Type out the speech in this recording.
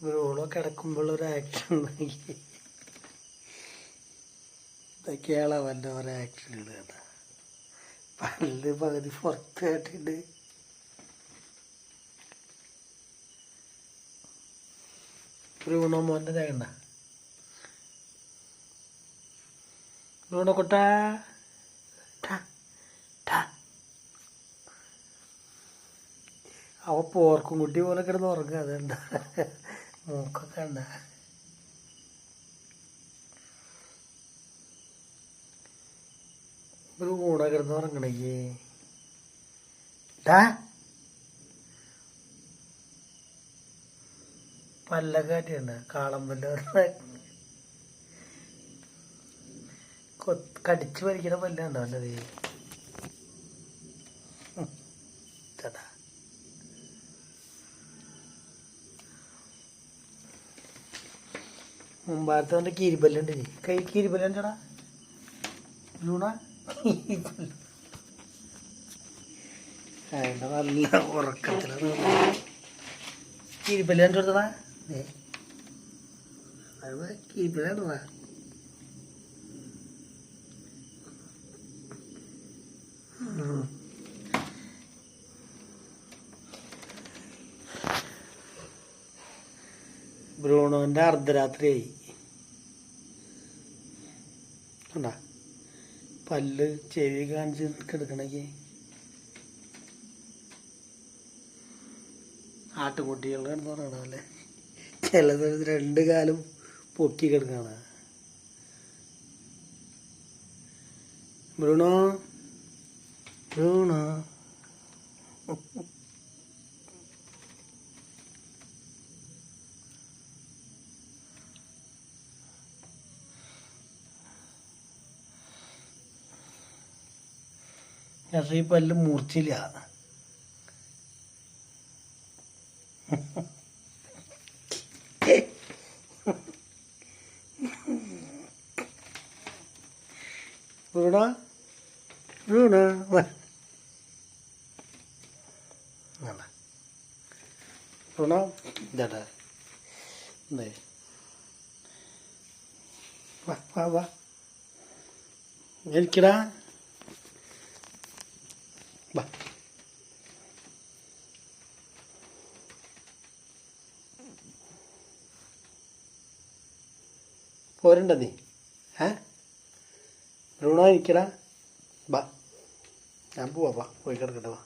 Bruno കിടക്കുമ്പോഴൊരു action ഇതൊക്കെയാണ് അവന്റെ ഓരോ ആക്ഷനുകൾ കേട്ടോ. പല്ല് പകുതി പുറത്ത് കാട്ടിട്ട് ബ്രൂണോ മോന്റെ തേണ്ട ബ്രൂണോ കുട്ടാ. അവ പോർക്കും കുട്ടി പോലെ കിടന്ന് ഉറങ്ങുക അതുണ്ട മൂക്കൊക്കെ ഉണ്ടാ. ഒരു കൂടെ കിടന്ന് ഉറങ്ങണേ. പല്ല കാറ്റുണ്ട് കാട്ടിയുണ്ട് കാളമ്പല്ല കടിച്ചു വലിക്കണ പല്ലുണ്ടോ അല്ലത് മുമ്പാലത്തെ അവന്റെ കീരിപ്പല്ലുണ്ട് കൈ കീരിപ്പല്ലുണ്ടടാ. ലൂണ അതിന്റെ നല്ല ഉറക്കത്തിലാണ് കീരിപ്പല്ല് കണ്ടു കൊടുത്തടാ ബ്രൂണോന്റെ അർദ്ധരാത്രിയായി. കണ്ട? പല്ല് ചെവി കാണിച്ച് കിടക്കണേക്ക്. ആട്ടുകുട്ടികൾ എന്ന് പറയണ പോലെ ചിലത് രണ്ട് കാലം പൊക്കി കിടക്കണ. ബ്രൂണോ? ബ്രൂണോ? പക്ഷേ ഈ പല്ല് മൂർച്ചില്ല ബ്രൂണ ബ്രൂണ വാ. വേണ്ട. ബ്രൂണ ഇതാടാ ഇതേ. വാ വാ വാ എനിക്കടാ വാ. പോരണ്ട നീ. ഏ ബ്രൂണോ ഇരിക്കടാ. ബാ ഞാൻ പോവാ വാ. പോയി കിടക്കട്ടെ വാ.